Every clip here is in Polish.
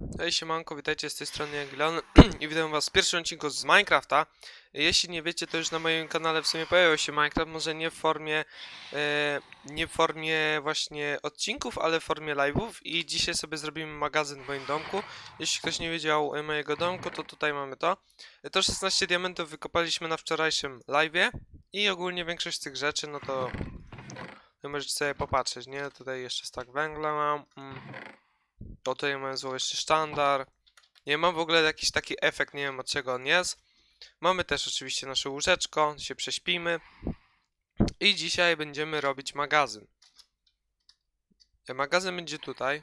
Hej siemanko, witajcie z tej strony Jagielon i witam was w pierwszym odcinku z Minecrafta. Jeśli nie wiecie, to już na moim kanale w sumie pojawił się Minecraft, może nie w formie e, nie w formie właśnie odcinków, ale w formie live'ów i dzisiaj sobie zrobimy magazyn w moim domku. Jeśli ktoś nie wiedział e, mojego domku, to tutaj mamy to. E, To 16 diamentów wykopaliśmy na wczorajszym live'ie i ogólnie większość z tych rzeczy, no to możecie sobie popatrzeć, nie? Tutaj jeszcze stak węgla mam. Mm. To tutaj mamy zło jeszcze sztandar. Nie mam w ogóle jakiś taki efekt, nie wiem od czego on jest. Mamy też oczywiście nasze łóżeczko, się prześpimy. I dzisiaj będziemy robić magazyn. E, Magazyn będzie tutaj.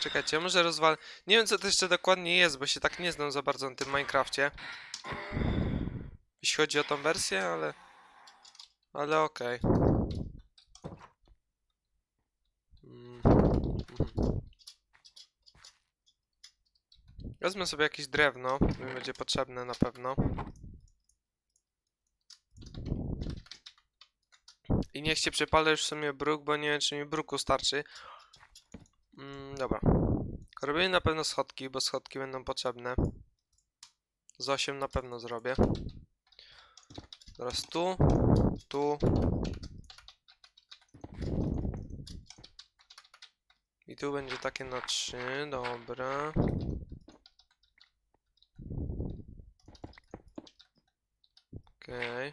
Czekajcie, może rozwal... Nie wiem co to jeszcze dokładnie jest, bo się tak nie znam za bardzo na tym Minecrafcie. Jeśli chodzi o tą wersję, ale... Ale okej. Mm, Wezmę sobie jakieś drewno, mi będzie potrzebne na pewno. I niech się przepalę już w sumie bruk, bo nie wiem czy mi bruku starczy. Mm, dobra. Robimy na pewno schodki, bo schodki będą potrzebne. Z 8 na pewno zrobię. Teraz tu, tu. I tu będzie takie na 3, dobra. Okej.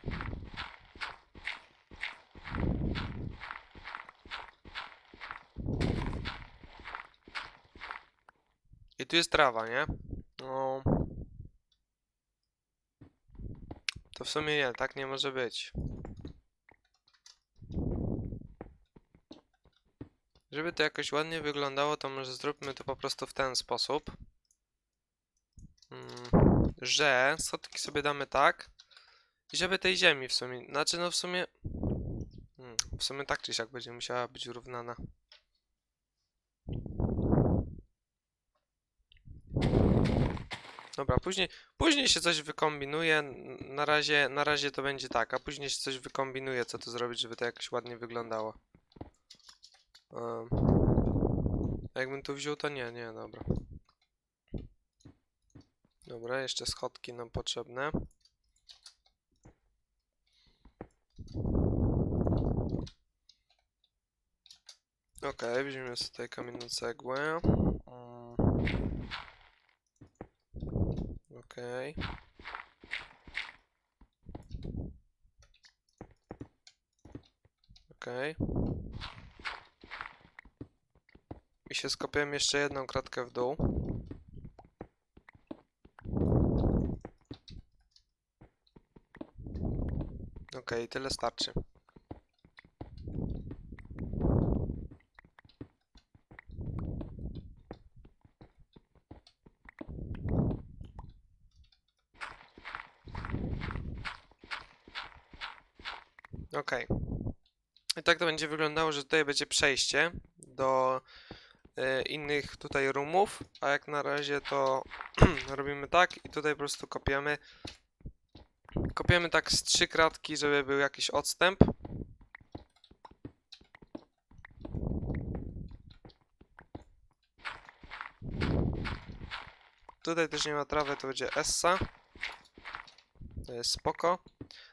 I tu jest trawa, nie? No. To w sumie nie, tak nie może być. Żeby to jakoś ładnie wyglądało, to może zróbmy to po prostu w ten sposób. Mm, że schodki sobie damy tak. Żeby tej ziemi w sumie, znaczy no w sumie... Mm, w sumie tak czy siak będzie musiała być równana. Dobra, później, później się coś wykombinuje. Na razie, na razie to będzie tak, a później się coś wykombinuje, co tu zrobić, żeby to jakoś ładnie wyglądało. Um, jakbym tu wziął, to nie, nie, dobra. Dobra, jeszcze schodki nam potrzebne. Okej, weźmiemy sobie tutaj kamienną cegłę. Mm. Okej. Okej. I się skopiłem jeszcze jedną kratkę w dół. Okej, tyle starczy. Okej. I tak to będzie wyglądało, że tutaj będzie przejście do e, innych tutaj roomów, a jak na razie to robimy tak i tutaj po prostu kopiemy kopiemy tak z trzy kratki, żeby był jakiś odstęp. Tutaj też nie ma trawy, to będzie Essa. To jest spoko.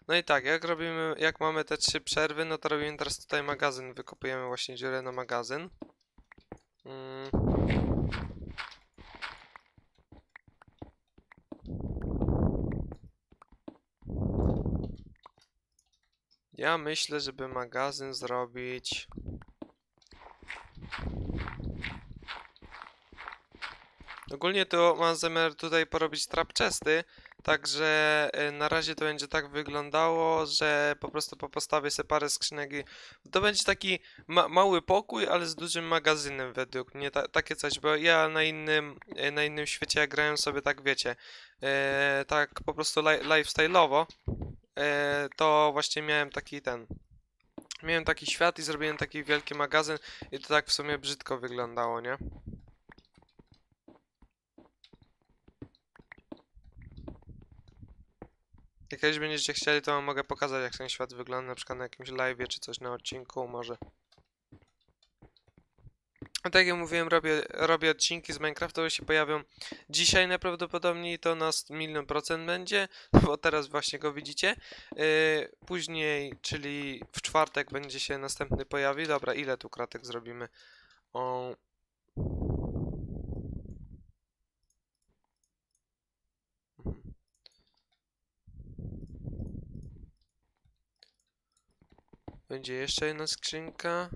No i tak, jak robimy, jak mamy te trzy przerwy, no to robimy teraz tutaj magazyn, wykopujemy właśnie dziurę na magazyn. Mm. Ja myślę, żeby magazyn zrobić... Ogólnie to mam zamiar tutaj porobić trap chesty, Także y, na razie to będzie tak wyglądało, że po prostu po postawię sobie parę skrzynek to będzie taki ma mały pokój, ale z dużym magazynem według mnie, ta takie coś, bo ja na innym, y, na innym świecie jak grałem sobie tak wiecie, e, tak po prostu li lifestyle'owo, e, to właśnie miałem taki ten, miałem taki świat i zrobiłem taki wielki magazyn i to tak w sumie brzydko wyglądało, nie? Jak kiedyś będziecie chcieli, to mogę pokazać, jak ten świat wygląda, na przykład na jakimś live czy coś na odcinku, może. A tak jak mówiłem, robię, robię odcinki z Minecrafta, które się pojawią dzisiaj najprawdopodobniej, to na 100 milion procent będzie, bo teraz właśnie go widzicie. Yy, później, czyli w czwartek będzie się następny pojawi. Dobra, ile tu kratek zrobimy? O... Będzie jeszcze jedna skrzynka.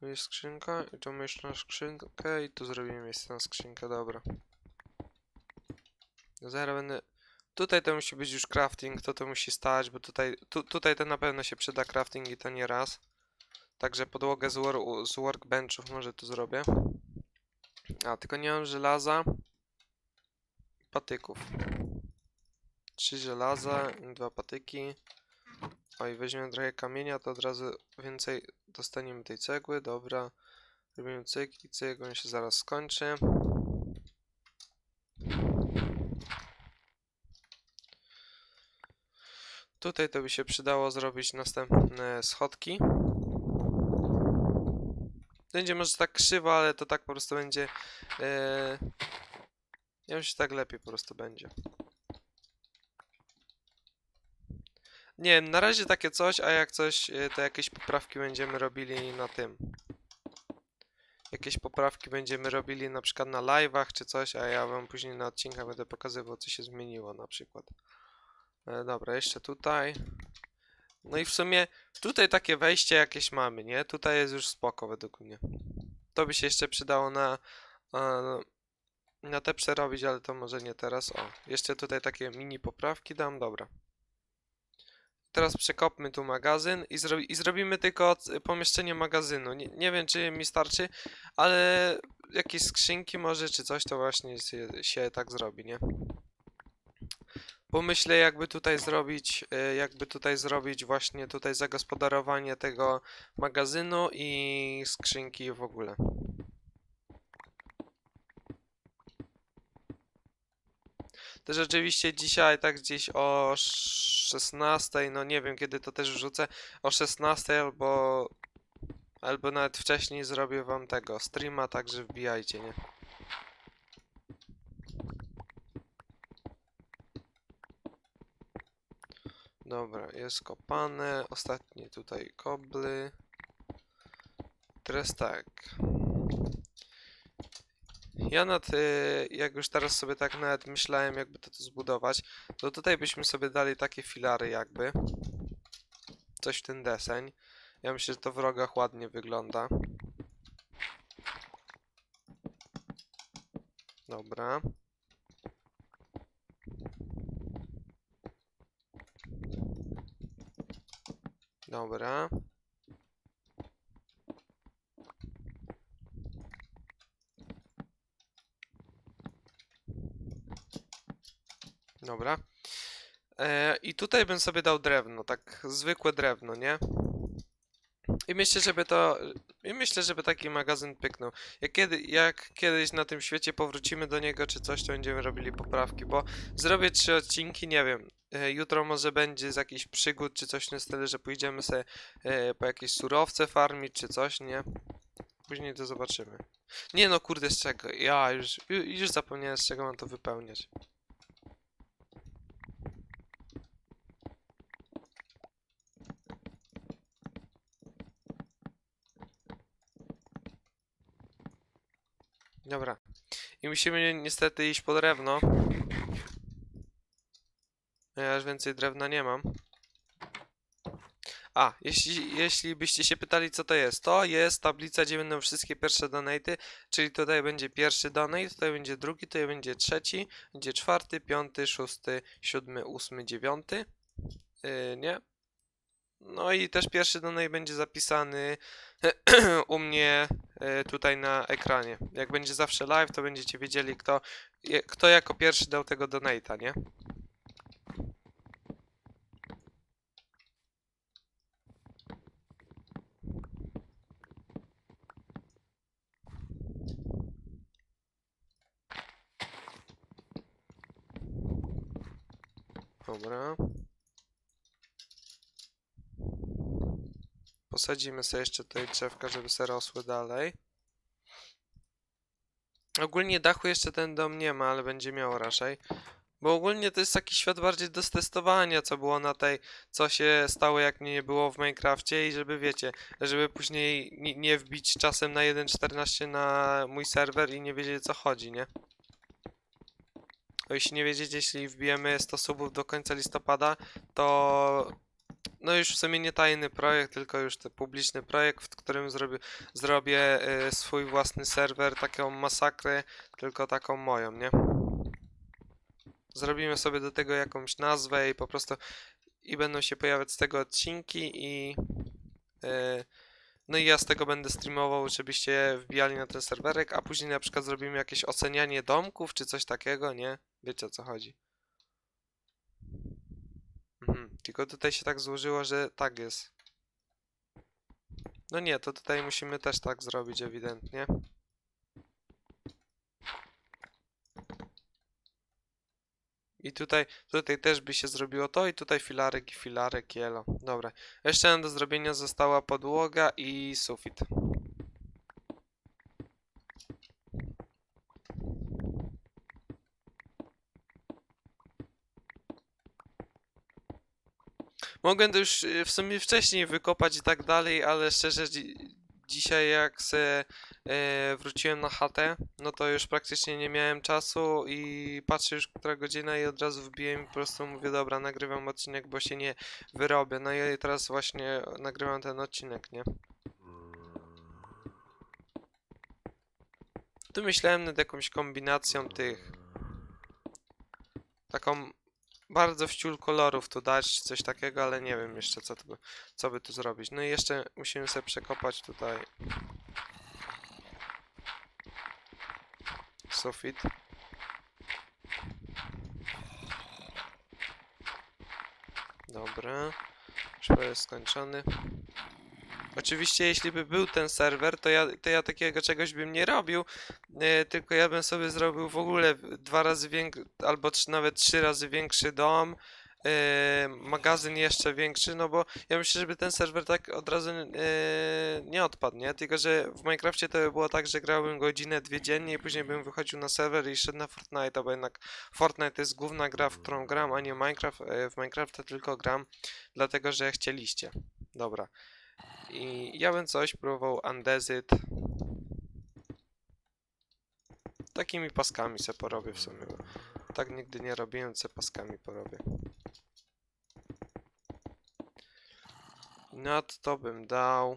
Tu jest skrzynka i tu jeszcze na skrzynkę i tu zrobimy miejsce na skrzynkę, dobra. Zaraz będę... Tutaj to musi być już crafting, to to musi stać, bo tutaj, tu, tutaj to na pewno się przyda crafting i to nie raz. Także podłogę z, wor z workbenchów może tu zrobię. A, tylko nie mam żelaza. Patyków. Trzy żelaza, dwa patyki. O i weźmiemy trochę kamienia, to od razu więcej dostaniemy tej cegły, dobra. Robimy cyk i cyk, on się zaraz skończy. Tutaj to by się przydało zrobić następne schodki. Będzie może tak krzywo, ale to tak po prostu będzie... E... Ja że tak lepiej po prostu będzie. Nie wiem, na razie takie coś, a jak coś, e, to jakieś poprawki będziemy robili na tym. Jakieś poprawki będziemy robili na przykład na live'ach czy coś, a ja wam później na odcinkach będę pokazywał, co się zmieniło na przykład. E, dobra, jeszcze tutaj. No i w sumie tutaj takie wejście jakieś mamy, nie? Tutaj jest już spoko według mnie. To by się jeszcze przydało na, e, na te przerobić, ale to może nie teraz. O, jeszcze tutaj takie mini poprawki dam, dobra. Teraz przekopmy tu magazyn i, zro i zrobimy tylko pomieszczenie magazynu. Nie, nie wiem, czy mi starczy, ale jakieś skrzynki może, czy coś, to właśnie się, się tak zrobi, nie? Pomyślę, jakby tutaj zrobić, y, jakby tutaj zrobić właśnie tutaj zagospodarowanie tego magazynu i skrzynki w ogóle. To rzeczywiście dzisiaj tak gdzieś o 16, no nie wiem kiedy to też wrzucę, o 16 albo albo nawet wcześniej zrobię wam tego streama, także wbijajcie, nie? Dobra, jest kopane, ostatnie tutaj kobly. Teraz tak. Ja nad, y, jak już teraz sobie tak nawet myślałem, jakby to, to zbudować, to tutaj byśmy sobie dali takie filary jakby. Coś w ten deseń. Ja myślę, że to w rogach ładnie wygląda. Dobra. Dobra. Dobra. E, I tutaj bym sobie dał drewno, tak zwykłe drewno, nie? I myślę, żeby to. I myślę, żeby taki magazyn pyknął. Jak, kiedy, jak kiedyś na tym świecie powrócimy do niego czy coś, to będziemy robili poprawki, bo zrobię trzy odcinki, nie wiem. E, jutro może będzie z jakichś przygód czy coś tym stylu, że pójdziemy sobie e, po jakieś surowce farmić czy coś, nie? Później to zobaczymy. Nie no, kurde, z czego? Ja już, ju- już zapomniałem z czego mam to wypełniać. Dobra. I musimy niestety iść po drewno. Ja już więcej drewna nie mam. A, jeśli, jeśli byście się pytali co to jest, to jest tablica, gdzie będą wszystkie pierwsze donaty, czyli tutaj będzie pierwszy donate, tutaj będzie drugi, tutaj będzie trzeci, będzie czwarty, piąty, szósty, siódmy, ósmy, dziewiąty. Yy, nie? No i też pierwszy donate będzie zapisany u mnie e, tutaj na ekranie. Jak będzie zawsze live, to będziecie wiedzieli, kto, kto jako pierwszy dał tego donate'a, nie? Dobra. Posadzimy sobie jeszcze tutaj drzewka, żeby se rosły dalej. Ogólnie dachu jeszcze ten dom nie ma, ale będzie miał raczej. Bo ogólnie to jest taki świat bardziej do testowania, co było na tej, co się stało jak mnie nie było w Minecrafcie i żeby wiecie, żeby później ni- nie wbić czasem na 1.14 na mój serwer i nie wiedzieć co chodzi, nie? Bo jeśli nie wiedzieć, jeśli wbijemy 100 subów do końca listopada, to no już w sumie nie tajny projekt, tylko już ten publiczny projekt, w którym zrobię, zrobię y, swój własny serwer, taką masakrę, tylko taką moją, nie? Zrobimy sobie do tego jakąś nazwę i po prostu i będą się pojawiać z tego odcinki i y, no i ja z tego będę streamował, żebyście wbijali na ten serwerek, a później na przykład zrobimy jakieś ocenianie domków czy coś takiego, nie? Wiecie o co chodzi. Mhm. Tylko tutaj się tak złożyło, że tak jest. No nie, to tutaj musimy też tak zrobić ewidentnie. I tutaj, tutaj też by się zrobiło to i tutaj filarek i filarek jelo. Dobra. Jeszcze do zrobienia została podłoga i sufit. Mogłem to już y, w sumie wcześniej wykopać i tak dalej, ale szczerze dzi dzisiaj jak se e, wróciłem na chatę, no to już praktycznie nie miałem czasu i patrzę już która godzina i od razu wbiłem i po prostu mówię dobra, nagrywam odcinek, bo się nie wyrobię. No i teraz właśnie nagrywam ten odcinek, nie? Tu myślałem nad jakąś kombinacją tych taką bardzo wciół kolorów tu dać, coś takiego, ale nie wiem jeszcze co, by, co by tu zrobić. No i jeszcze musimy sobie przekopać tutaj sufit. Dobra, już jest skończony. Oczywiście, jeśli by był ten serwer, to ja, to ja takiego czegoś bym nie robił, e, tylko ja bym sobie zrobił w ogóle dwa razy większy, albo trzy, nawet trzy razy większy dom, e, magazyn jeszcze większy, no bo ja myślę, żeby ten serwer tak od razu e, nie odpadł, nie? Tylko, że w Minecrafcie to by było tak, że grałbym godzinę, dwie dziennie i później bym wychodził na serwer i szedł na Fortnite, bo jednak Fortnite to jest główna gra, w którą gram, a nie Minecraft. W Minecrafta tylko gram, dlatego, że chcieliście. Dobra. I ja bym coś próbował andezyt. Takimi paskami se porobię w sumie. Tak nigdy nie robiłem, se paskami porobię. To, to bym dał.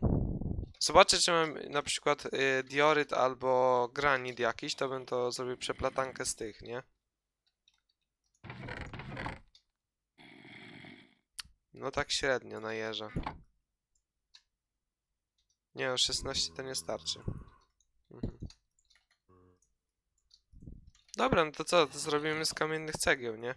Zobaczę, czy mam na przykład y, dioryt albo granit jakiś, to bym to zrobił przeplatankę z tych, nie? No tak średnio na jeża. Nie, no 16 to nie starczy. Mhm. Dobra, no to co? To zrobimy z kamiennych cegieł, nie?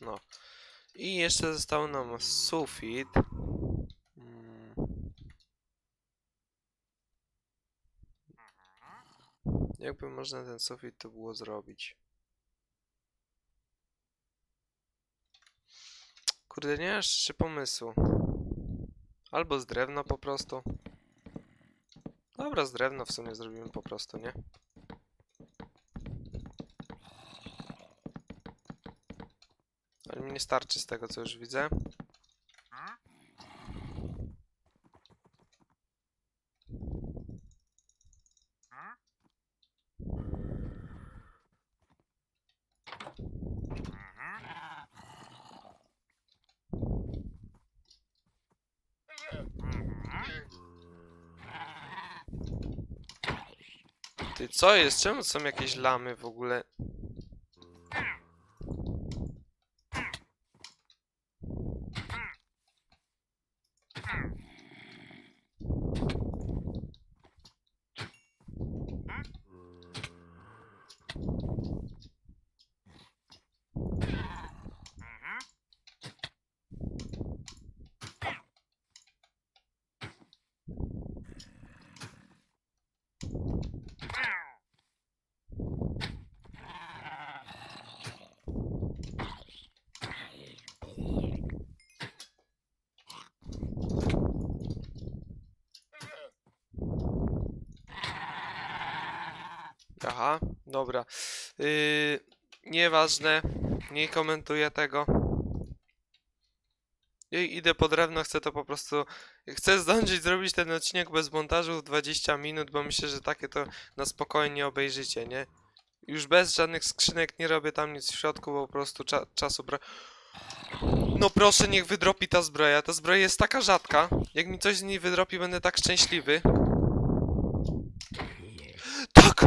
No. I jeszcze został nam sufit. Jakby można ten sufit to było zrobić? Kurde, nie mam jeszcze pomysłu. Albo z drewna po prostu. Dobra, z drewna w sumie zrobimy po prostu, nie? Ale mi nie starczy z tego, co już widzę. Co jest? Czemu są jakieś lamy w ogóle? Aha, dobra. Yy, nieważne, nie komentuję tego. I idę po drewno, chcę to po prostu. Chcę zdążyć zrobić ten odcinek bez montażu w 20 minut, bo myślę, że takie to na spokojnie obejrzycie, nie? Już bez żadnych skrzynek nie robię tam nic w środku, bo po prostu cza czasu bra... No proszę, niech wydropi ta zbroja. Ta zbroja jest taka rzadka. Jak mi coś z niej wydropi, będę tak szczęśliwy. Tak!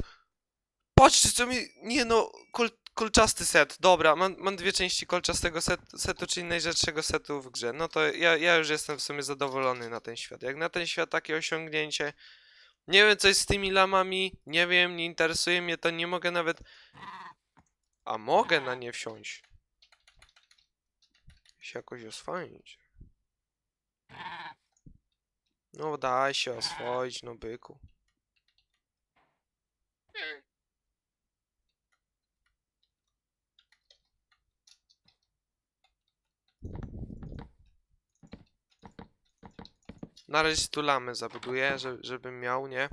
Patrzcie, co mi... Nie no, kol... kolczasty set. Dobra, mam, mam dwie części kolczastego set, setu, czyli najrzadszego setu w grze. No to ja, ja już jestem w sumie zadowolony na ten świat. Jak na ten świat takie osiągnięcie... Nie wiem, co jest z tymi lamami. Nie wiem, nie interesuje mnie to. Nie mogę nawet... A mogę na nie wsiąść. Się jakoś oswoić. No daj się oswoić, no byku. Na razie tu lamy zabuduję, żeby, żebym miał, nie?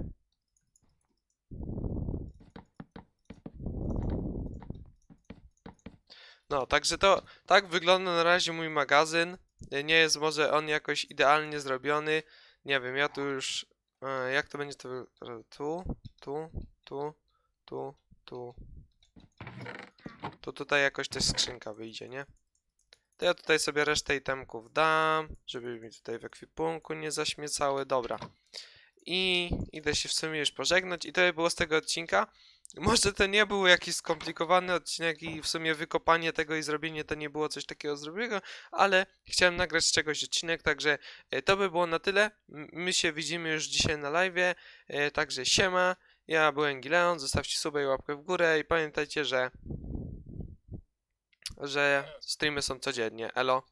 No, także to, tak wygląda na razie mój magazyn. E, Nie jest może on jakoś idealnie zrobiony. Nie wiem, ja tu już, e, jak to będzie to, wy- tu, tu, tu, tu, tu. To tutaj jakoś też skrzynka wyjdzie, nie? To ja tutaj sobie resztę itemków dam, żeby mi tutaj w ekwipunku nie zaśmiecały. Dobra. I idę się w sumie już pożegnać. I to by było z tego odcinka. Może to nie był jakiś skomplikowany odcinek i w sumie wykopanie tego i zrobienie to nie było coś takiego zrobiego, ale chciałem nagrać z czegoś odcinek, także e, to by było na tyle. My się widzimy już dzisiaj na live, także siema. Ja byłem Gileon, zostawcie suba i łapkę w górę i pamiętajcie, że że streamy są codziennie. Elo.